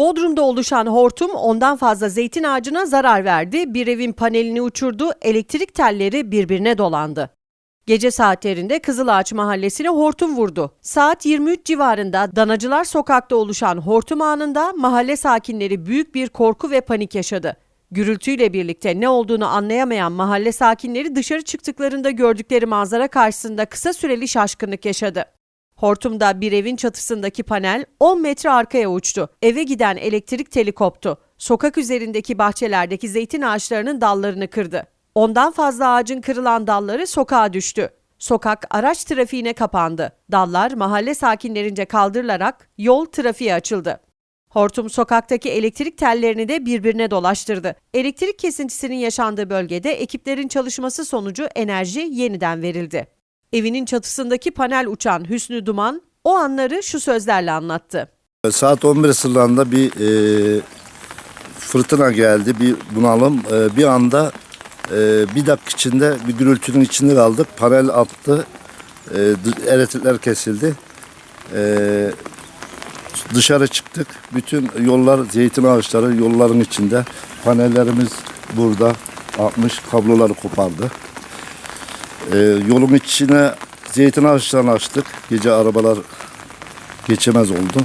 Bodrum'da oluşan hortum ondan fazla zeytin ağacına zarar verdi, bir evin panelini uçurdu, elektrik telleri birbirine dolandı. Gece saatlerinde Kızılağaç mahallesine hortum vurdu. Saat 23 civarında Danacılar Sokak'ta oluşan hortum anında mahalle sakinleri büyük bir korku ve panik yaşadı. Gürültüyle birlikte ne olduğunu anlayamayan mahalle sakinleri dışarı çıktıklarında gördükleri manzara karşısında kısa süreli şaşkınlık yaşadı. Hortumda bir evin çatısındaki panel 10 metre arkaya uçtu. Eve giden elektrik teli koptu. Sokak üzerindeki bahçelerdeki zeytin ağaçlarının dallarını kırdı. Ondan fazla ağacın kırılan dalları sokağa düştü. Sokak araç trafiğine kapandı. Dallar mahalle sakinlerince kaldırılarak yol trafiğe açıldı. Hortum sokaktaki elektrik tellerini de birbirine dolaştırdı. Elektrik kesintisinin yaşandığı bölgede ekiplerin çalışması sonucu enerji yeniden verildi. Evinin çatısındaki panel uçan Hüsnü Duman o anları şu sözlerle anlattı. Saat 11 sıralarında bir e, fırtına geldi, bir bunalım. E, bir anda e, bir dakika içinde bir gürültünün içinde kaldık. Panel attı, e, elektrikler kesildi. E, dışarı çıktık. Bütün yollar, zeytin ağaçları yolların içinde. Panellerimiz burada atmış, kabloları kopardı. E, yolun içine zeytin ağaçlarını açtık. Gece arabalar geçemez oldu.